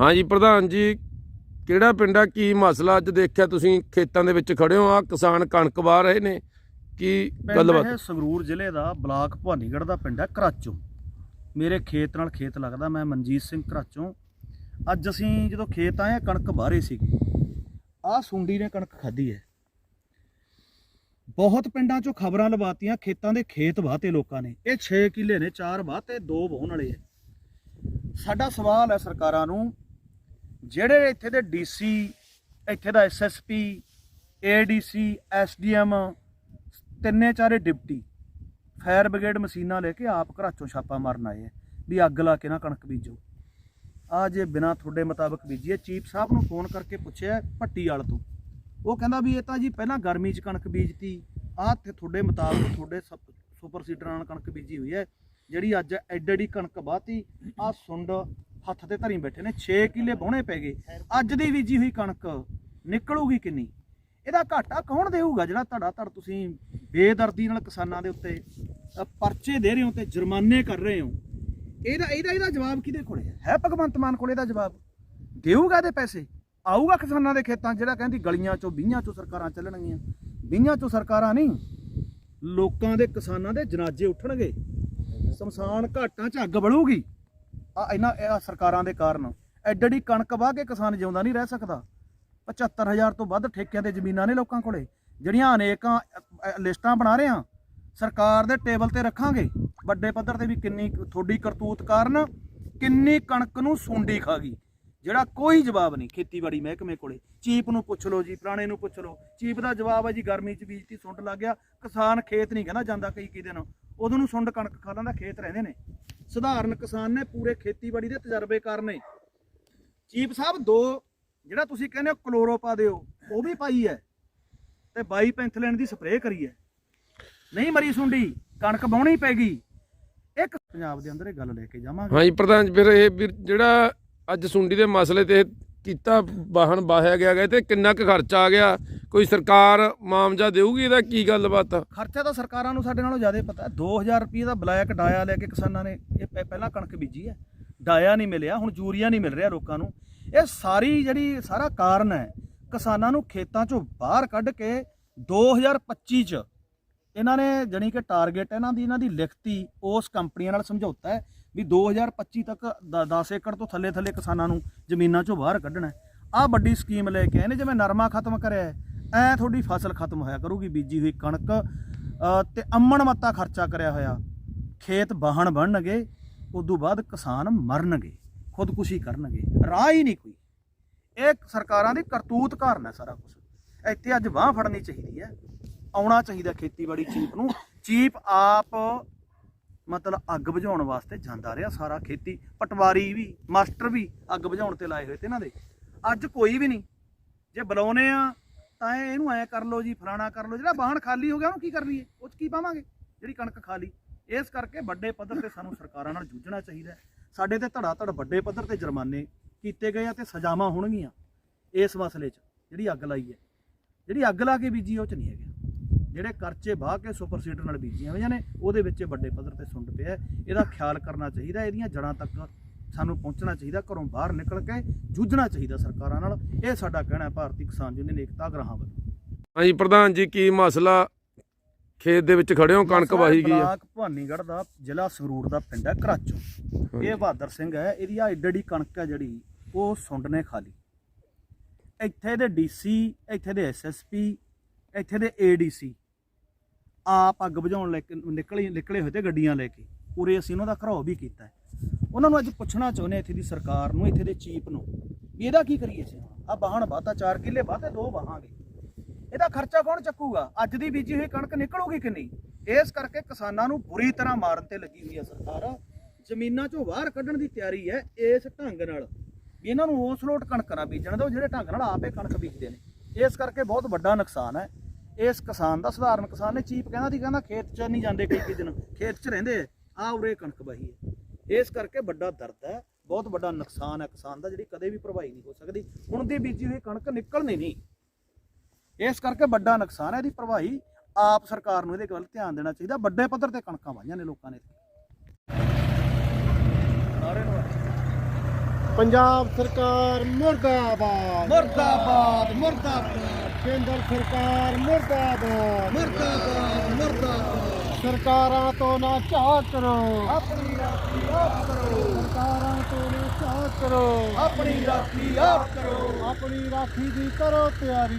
ਹਾਂਜੀ ਪ੍ਰਧਾਨ ਜੀ ਕਿਹੜਾ ਪਿੰਡ ਆ? ਕੀ ਮਸਲਾ ਅੱਜ ਦੇਖਿਆ ਤੁਸੀਂ? ਖੇਤਾਂ ਦੇ ਵਿੱਚ ਖੜੇ ਹੋ। ਆ ਕਿਸਾਨ ਕਣਕ ਵਾਹ ਰਹੇ ਨੇ। ਕੀ ਗੱਲਬਾਤ? ਇਹ ਸੰਗਰੂਰ ਜ਼ਿਲ੍ਹੇ ਦਾ ਬਲਾਕ ਭਵਾਨੀਗੜ੍ਹ ਦਾ ਪਿੰਡ ਹੈ ਕਰਾਚੋਂ ਮੇਰੇ ਖੇਤ ਨਾਲ ਖੇਤ ਲੱਗਦਾ ਮੈਂ ਮਨਜੀਤ ਸਿੰਘ ਕਰਾਚੋਂ ਅੱਜ ਅਸੀਂ ਜਦੋਂ ਖੇਤ ਆਏ ਹਾਂ, ਕਣਕ ਬਾਹਰੇ ਸੀ ਆਹ ਸੁੰਡੀ ਨੇ ਕਣਕ ਖਾਧੀ ਹੈ। ਬਹੁਤ ਪਿੰਡਾਂ 'ਚੋਂ ਖਬਰਾਂ ਲਵਾਤੀਆਂ ਖੇਤਾਂ ਦੇ ਖੇਤ ਵਾਹਤੇ ਲੋਕਾਂ ਨੇ। ਇਹ 6 ਕਿੱਲੇ ਨੇ 4 ਵਾਹਤੇ 2 ਵਾਹੁਣ ਵਾਲੇ ਹੈ। ਸਾਡਾ ਸਵਾਲ ਹੈ ਸਰਕਾਰਾਂ ਨੂੰ ਜਿਹੜੇ ਇੱਥੇ ਦੇ ਡੀਸੀ ਇੱਥੇ ਦਾ ਐਸਐਸਪੀ ਏਡੀਸੀ ਐਸਡੀਐਮ ਤਿੰਨੇ ਚਾਰੇ ਡਿਪਟੀ, ਫਾਇਰ ਬ੍ਰਿਗੇਡ ਮਸ਼ੀਨਾਂ ਲੈ ਕੇ ਆਪ ਘਰਾਚੋਂ ਛਾਪਾ ਮਾਰਨ ਆਏ ਆ, ਵੀ ਅੱਗ ਲਾ ਕੇ ਨਾ ਕਣਕ ਬੀਜੋ। ਆ ਜੇ ਬਿਨਾ ਤੁਹਾਡੇ ਮੁਤਾਬਕ ਬੀਜੀਏ, ਚੀਫ ਸਾਹਿਬ ਨੂੰ ਫੋਨ ਕਰਕੇ ਪੁੱਛਿਆ ਭੱਟੀ ਵਾਲ ਤੋਂ। ਉਹ ਕਹਿੰਦਾ ਵੀ ਇਹ ਤਾਂ ਜੀ ਪਹਿਲਾਂ ਗਰਮੀ 'ਚ ਕਣਕ ਬੀਜਤੀ, ਆਹ ਤੇ ਤੁਹਾਡੇ ਮੁਤਾਬਕ ਤੁਹਾਡੇ ਸਪ- ਸੁਪਰ ਸੀਡਰਾਂ ਨਾਲ ਕਣਕ ਬੀਜੀ ਹੋਈ ਹੈ, ਜਿਹੜੀ ਅੱਜ ਐਡੀ ਐਡੀ ਕਣਕ ਬਾਤੀ ਆ ਸੁੰਡ ਹੱਥ ਤੇ ਧਰੀ ਬੈਠੇ ਨੇ 6 ਕਿੱਲੇ ਬੋਣੇ ਪੈ ਗਏ। ਅੱਜ ਦੀ ਬੀਜੀ ਹੋਈ ਕਣਕ ਨਿਕਲੂਗੀ ਕਿੰਨੀ? ਇਹਦਾ ਘਾਟਾ ਕੌਣ ਦੇਊਗਾ ਜਿਹੜਾ ਤੁਹਾਡਾ ਧੜ ਤੁਸੀਂ ਬੇਦਰਦੀ ਨਾਲ ਕਿਸਾਨਾਂ ਦੇ ਉੱਤੇ ਪਰਚੇ ਦੇ ਰਹੇ ਹੋ ਤੇ ਜੁਰਮਾਨੇ ਕਰ ਰਹੇ ਹੋ? ਇਹਦਾ ਇਹਦਾ ਇਹਦਾ ਜਵਾਬ ਕਿਹਦੇ ਕੋਲੇ ਹੈ? ਹੈ ਭਗਵੰਤ ਮਾਨ ਕੋਲੇ ਇਹਦਾ ਜਵਾਬ? ਦੇਊਗਾ ਇਹਦੇ ਪੈਸੇ? ਆਊਗਾ ਕਿਸਾਨਾਂ ਦੇ ਖੇਤਾਂ ਜਿਹੜਾ ਕਹਿੰਦੀ ਗਲੀਆਂ ਚੋਂ ਵੀਹਾਂ ਚੋਂ ਸਰਕਾਰਾਂ ਚੱਲਣਗੀਆਂ। ਵੀਹਾਂ ਚੋਂ ਸਰਕਾਰਾਂ ਨਹੀਂ, ਲੋਕਾਂ ਦੇ ਕਿਸਾਨਾਂ ਦੇ ਜਨਾਜ਼ੇ ਉੱਠਣਗੇ। ਸ਼ਮਸ਼ਾਨ ਘਾਟਾਂ 'ਚ ਅੱਗ ਬਲੂਗੀ ਆ ਇਹਨਾਂ ਇਹ ਸਰਕਾਰਾਂ ਦੇ ਕਾਰਨ। ਐਡੜੀ ਕਣਕ ਵਾਹ ਕੇ ਕਿਸਾਨ ਜਿਉਂਦਾ ਨਹੀਂ ਰਹਿ ਸਕਦਾ। 75000 ਤੋਂ ਵੱਧ ਠੇਕਿਆਂ ਤੇ ਜ਼ਮੀਨਾਂ ਨੇ ਲੋਕਾਂ ਕੋਲੇ। ਜਿਹੜੀਆਂ ਅਨੇਕਾਂ ਲਿਸਟਾਂ ਬਣਾ ਰਹੇ ਆ, ਸਰਕਾਰ ਦੇ ਟੇਬਲ ਤੇ ਰੱਖਾਂਗੇ। ਵੱਡੇ ਪੱਧਰ ਤੇ ਵੀ ਕਿੰਨੀ ਕੁ, ਤੁਹਾਡੀ ਕਰਤੂਤ ਕਾਰਨ ਕਿੰਨੀ ਕਣਕ ਨੂੰ ਸੁੰਡੀ ਖਾ ਗਈ। ਜਿਹੜਾ ਕੋਈ ਜਵਾਬ ਨਹੀਂ, ਖੇਤੀਬਾੜੀ ਮਹਿਕਮੇ ਕੋਲੇ। ਚੀਪ ਨੂੰ ਪੁੱਛ ਲਓ ਜੀ, ਪੁਰਾਣੇ ਨੂੰ ਪੁੱਛ ਲਓ। ਚੀਪ ਦਾ ਜਵਾਬ ਹੈ ਜੀ, ਗਰਮੀ 'ਚ ਬੀਜਤੀ ਸੁੰਡ ਲੱਗ ਗਿਆ। ਕਿਸਾਨ ਖੇਤ ਨਹੀਂ ਕਹਿੰਦਾ ਜਾਂਦਾ ਕਈ ਕਈ ਦਿਨ। ਉਦੋਂ ਨੂੰ ਸੁੰਡ ਕਣਕ ਖਾ ਲੈਂਦਾ ਖੇਤ ਰਹਿੰਦੇ ਨੇ। ਸਧਾਰਨ ਕਿਸਾਨ ਨੇ ਪੂਰੇ ਖੇਤੀਬਾੜੀ ਦੇ ਤਜਰਬੇਕਾਰ ਨੇ ਚੀਫ ਸਾਹਿਬ, ਦੋ, ਜਿਹੜਾ ਤੁਸੀਂ ਕਹਿੰਦੇ ਹੋ ਕਲੋਰੋ ਦਿਓ, ਉਹ ਵੀ ਪਾਈ ਹੈ। ਤੇ ਬਾਈ ਪੈਂਥਲੈਂਡ ਦੀ ਸਪਰੇਅ ਕਰੀ ਹੈ। ਨਹੀਂ ਮਰੀ ਸੁੰਡੀ, ਕਣਕ ਬਾਉਣੀ ਪੈ ਗਈ। ਇੱਕ ਪੰਜਾਬ ਦੇ ਅੰਦਰ ਇਹ ਗੱਲ ਲੈ ਕੇ ਜਾਵਾਂਗੇ। ਹਾਂਜੀ, ਪ੍ਰਧਾਨ ਜੀ, ਫਿਰ ਇਹ ਵੀਰ ਜਿਹੜਾ ਅੱਜ ਸੁੰਡੀ ਦੇ ਮਸਲੇ ਤੇ ਕੀਤਾ, ਵਾਹਨ ਵਾਹਿਆ ਗਿਆ ਗਾ ਤੇ ਕਿੰਨਾ ਕੁ ਖਰਚਾ ਆ ਗਿਆ? ਕੋਈ ਸਰਕਾਰ ਮਾਮਜਾ ਦੇਊਗੀ ਇਹਦਾ? ਕੀ ਗੱਲਬਾਤ ਆ? ਖਰਚਾ ਤਾਂ ਸਰਕਾਰਾਂ ਨੂੰ, ਸਾਡੇ ਨਾਲੋਂ ਜ਼ਿਆਦਾ ਪਤਾ। ਹੈ 2000 ਰੁਪਏ ਦਾ ਬਲੈਕ ਡਾਇਆ ਲੈ ਕੇ ਕਿਸਾਨਾਂ ਨੇ। ਇਹ ਪਹਿ- ਪਹਿਲਾਂ ਕਣਕ ਬੀਜੀ ਹੈ। ਡਾਇਆ ਨਹੀਂ ਮਿਲਿਆ, ਹੁਣ ਯੂਰੀਆ ਨਹੀਂ ਮਿਲ ਰਿਹਾ ਲੋਕਾਂ ਨੂੰ। ਇਹ ਸਾਰੀ ਜਿਹੜੀ, ਸਾਰਾ ਕਾਰਨ ਹੈ, ਕਿਸਾਨਾਂ ਨੂੰ ਖੇਤਾਂ ਚੋਂ ਬਾਹਰ ਕੱਢ ਕੇ 2025 ਚ ਇਹਨਾਂ ਨੇ ਜਾਣੀ ਕਿ ਟਾਰਗੇਟ ਇਹਨਾਂ ਦੀ ਇਹਨਾਂ ਦੀ ਲਿਖਤੀ, ਉਸ ਕੰਪਨੀਆਂ ਨਾਲ ਸਮਝੌਤਾ ਹੈ। ਵੀ 2025 ਤੱਕ 10 ਏਕੜ ਤੋਂ ਥੱਲੇ ਥੱਲੇ ਕਿਸਾਨਾਂ ਨੂੰ ਜ਼ਮੀਨਾਂ ਚੋਂ ਬਾਹਰ ਕੱਢਣਾ ਹੈ। ਆਹ ਵੱਡੀ ਸਕੀਮ ਲੈ ਕੇ ਆਏ ਨੇ ਜਿਵੇਂ ਨਰਮਾ ਖਤਮ ਕਰਿਆ ਹੈ, ਐ ਤੁਹਾਡੀ ਫਸਲ ਖਤਮ ਹੋਇਆ ਕਰੂਗੀ ਬੀਜੀ ਹੋਈ ਕਣਕ ਅ, ਤੇ ਅੰਮਣ ਮੱਤਾ ਖਰਚਾ ਕਰਿਆ ਹੋਇਆ। ਖੇਤ ਵਾਹਣ ਬਣਨਗੇ ਉਦੋਂ ਬਾਅਦ ਕਿਸਾਨ ਮਰਨਗੇ ਖੁਦਕੁਸ਼ੀ ਕਰਨਗੇ ਰਾਹ ਹੀ ਨਹੀਂ ਕੋਈ। ਇਹ ਸਰਕਾਰਾਂ ਦੀ ਕਰਤੂਤ ਕਾਰਨ ਹੈ ਸਾਰਾ ਕੁਝ ਇੱਥੇ ਅੱਜ ਬਾਹ ਫੜਨੀ ਚਾਹੀਦੀ ਹੈ। ਆਉਣਾ ਚਾਹੀਦਾ ਖੇਤੀਬਾੜੀ ਚੀਫ ਨੂੰ। ਚੀਫ ਆਪ ਮਤਲਬ ਅੱਗ ਬੁਝਾਉਣ ਵਾਸਤੇ ਜਾਂਦਾ ਰਿਹਾ ਸਾਰਾ ਖੇਤੀ। ਪਟਵਾਰੀ ਵੀ, ਮਾਸਟਰ ਵੀ ਅੱਗ ਬੁਝਾਉਣ ਤੇ ਲਾਏ ਹੋਏ ਤੇ ਇਹਨਾਂ ਦੇ। ਅੱਜ ਕੋਈ ਵੀ ਨਹੀਂ। ਜੇ ਬੁਲਾਉਨੇ ਆ, ਤਾਂ ਇਹਨੂੰ ਐ ਕਰ ਲਓ ਜੀ, ਫਲਾਣਾ ਕਰ ਲਓ। ਜਿਹੜਾ ਬਾਹਣ ਖਾਲੀ ਹੋ ਗਿਆ, ਉਹਨੂੰ ਕੀ ਕਰ ਲਈਏ? ਉਹ ਚ ਕੀ ਪਾਵਾਂਗੇ? ਜਿਹੜੀ ਕਣਕ ਖਾਲੀ। ਇਸ ਕਰਕੇ ਵੱਡੇ ਪੱਧਰ ਤੇ ਸਾਨੂੰ ਸਰਕਾਰਾਂ ਨਾਲ ਜੂਝਣਾ ਚਾਹੀਦਾ ਸਾਡੇ ਤੇ ਧੜਾ ਧੜ ਵੱਡੇ ਪੱਧਰ ਤੇ ਜੁਰਮਾਨੇ ਕੀਤੇ ਗਏ ਆ ਤੇ ਸਜ਼ਾਵਾਂ ਹੋਣਗੀਆਂ ਇਸ ਮਸਲੇ 'ਚ, ਜਿਹੜੀ ਅੱਗ ਲਾਈ ਹੈ। ਜਿਹੜੀ ਅੱਗ ਲਾ ਕੇ ਬੀਜੀ, ਉਹ 'ਚ ਨਹੀਂ ਹੈਗਾ। ਜਿਹੜੇ ਕਰਚੇ ਵਾਹ ਕੇ ਸੁਪਰ ਸੀਡਰ ਨਾਲ ਬੀਜੀਆਂ ਹੋਈਆਂ ਨੇ ਉਹਦੇ ਵਿੱਚ ਵੱਡੇ ਪੱਧਰ ਤੇ ਸੁੰਡ ਪਿਆ ਹੈ। ਇਹਦਾ ਖਿਆਲ ਕਰਨਾ ਚਾਹੀਦਾ ਇਹਦੀਆਂ ਜੜਾਂ ਤੱਕ ਸਾਨੂੰ ਪਹੁੰਚਣਾ ਚਾਹੀਦਾ ਘਰੋਂ ਬਾਹਰ ਨਿਕਲ ਕੇ ਜੂਝਣਾ ਚਾਹੀਦਾ ਸਰਕਾਰਾਂ ਨਾਲ। ਇਹ ਸਾਡਾ ਕਹਿਣਾ ਹੈ ਭਾਰਤੀ ਕਿਸਾਨ ਯੂਨੀਅਨ ਏਕਤਾ ਗ੍ਰਾਹਾਂ ਵੱਲੋਂ। ਹਾਂਜੀ ਪ੍ਰਧਾਨ ਜੀ ਕੀ ਮਸਲਾ ਖੇਤ ਦੇ ਵਿੱਚ ਖੜੇ ਹੋ? ਕਣਕ ਵਾਹੀ ਗਈ ਆ। ਬਲਾਕ ਭਵਾਨੀਗੜ੍ਹ ਦਾ ਜ਼ਿਲ੍ਹਾ ਸੰਗਰੂਰ ਦਾ ਪਿੰਡ ਹੈ ਘਰਾਚੋਂ ਇਹ ਬਹਾਦਰ ਸਿੰਘ ਹੈ ਇਹਦੀ ਆ ਏਡੀ ਕਣਕ ਹੈ ਜਿਹੜੀ ਉਹ ਸੁੰਡ ਨੇ ਖਾ ਲਈ। ਇੱਥੇ ਦੇ ਡੀਸੀ ਇੱਥੇ ਦੇ ਐਸਐਸਪੀ ਇੱਥੇ ਦੇ ਏਡੀਸੀ ਆਪ ਅੱਗ ਬੁਝਾਉਣ ਲੈ ਕੇ ਨਿਕਲੇ ਨਿਕਲੇ ਹੋਏ ਤੇ ਗੱਡੀਆਂ ਲੈ ਕੇ। ਪੂਰੇ ਅਸੀਂ ਉਹਨਾਂ ਦਾ ਘਰਾਓ ਵੀ ਕੀਤਾ ਹੈ। ਉਹਨਾਂ ਨੂੰ ਅੱਜ ਪੁੱਛਣਾ ਚਾਹੁੰਦੇ ਇੱਥੇ ਦੀ ਸਰਕਾਰ ਨੂੰ, ਇੱਥੇ ਦੇ ਚੀਫ ਨੂੰ, ਵੀ ਇਹਦਾ ਕੀ ਕਰੀਏ ਸੀ ਆ ਬਾਹਣ ਬਾਤਾ 4 ਕਿੱਲੇ ਬਾਤੇ ਦੋ ਵਾਹਾਂਗੇ। ਇਹਦਾ ਖਰਚਾ ਕੌਣ ਚੱਕੂਗਾ? ਅੱਜ ਦੀ ਬੀਜੀ ਹੋਈ ਕਣਕ ਨਿਕਲੂਗੀ ਕਿ ਨਹੀਂ? ਇਸ ਕਰਕੇ ਕਿਸਾਨਾਂ ਨੂੰ ਬੁਰੀ ਤਰ੍ਹਾਂ ਮਾਰਨ ਤੇ ਲੱਗੀ ਹੋਈ ਹੈ ਸਰਕਾਰ। ਜ਼ਮੀਨਾਂ ਚੋਂ ਬਾਹਰ ਕੱਢਣ ਦੀ ਤਿਆਰੀ ਹੈ ਇਸ ਢੰਗ ਨਾਲ। ਵੀ ਇਹਨਾਂ ਨੂੰ ਉਸ ਲੋਟ ਕਣਕ ਨਾ ਬੀਜਣ ਦਿਓ, ਜਿਹੜੇ ਢੰਗ ਨਾਲ ਆਪੇ ਕਣਕ ਬੀਜਦੇ ਨੇ। ਇਸ ਕਰਕੇ ਬਹੁਤ ਵੱਡਾ ਨੁਕਸਾਨ ਹੈ। ਇਸ ਕਿਸਾਨ ਦਾ ਸਧਾਰਨ ਕਿਸਾਨ ਨੇ ਚੀਪ ਕਹਿੰਦਾ ਸੀ ਕਹਿੰਦਾ ਖੇਤ 'ਚ ਨਹੀਂ ਜਾਂਦੇ ਕਈ ਕਈ ਦਿਨ ਖੇਤ 'ਚ ਰਹਿੰਦੇ ਆ ਉਰੇ ਕਣਕ ਬਹੀ ਹੈ ਇਸ ਕਰਕੇ ਵੱਡਾ ਦਰਦ ਹੈ ਬਹੁਤ ਵੱਡਾ ਨੁਕਸਾਨ ਹੈ ਕਿਸਾਨ ਦਾ ਜਿਹੜੀ ਕਦੇ ਵੀ ਭਰਵਾਈ ਨਹੀਂ ਹੋ ਸਕਦੀ। ਹੁਣ ਦੀ ਬੀਜੀ ਹੋਈ ਕਣਕ ਨਿਕਲਣੀ ਨਹੀਂ। ਇਸ ਕਰਕੇ ਵੱਡਾ ਨੁਕਸਾਨ ਹੈ ਇਹਦੀ ਭਰਵਾਈ ਆਪ ਸਰਕਾਰ ਨੂੰ ਇਹਦੇ ਵੱਲ ਧਿਆਨ ਦੇਣਾ ਚਾਹੀਦਾ। ਵੱਡੇ ਪੱਧਰ ਤੇ ਕਣਕਾਂ ਵਾਹੀਆਂ ਨੇ ਲੋਕਾਂ ਨੂੰ ਪੰਜਾਬ ਸਰਕਾਰ ਮੁਰਦਾਬਾਦ। ਮੁਰਦਾਬਾਦ ਮੁਰਦਾਬਾਦ। ਕੇਂਦਰ ਸਰਕਾਰ ਮੁਰਦਾਬਾਦ। ਮੁਰਦਾਬਾਦ ਮੁਰਦਾਬਾਦ। ਸਰਕਾਰਾਂ ਤੋਂ ਨਾ ਚਾਹ ਕਰੋ। ਆਪਣੀ ਰਾਖੀ ਆਪ ਕਰੋ। ਸਰਕਾਰਾਂ ਤੋਂ ਨਾ ਚਾਹ ਕਰੋ। ਆਪਣੀ ਰਾਖੀ ਆਪ ਕਰੋ। ਆਪਣੀ ਰਾਖੀ ਦੀ ਕਰੋ ਤਿਆਰੀ।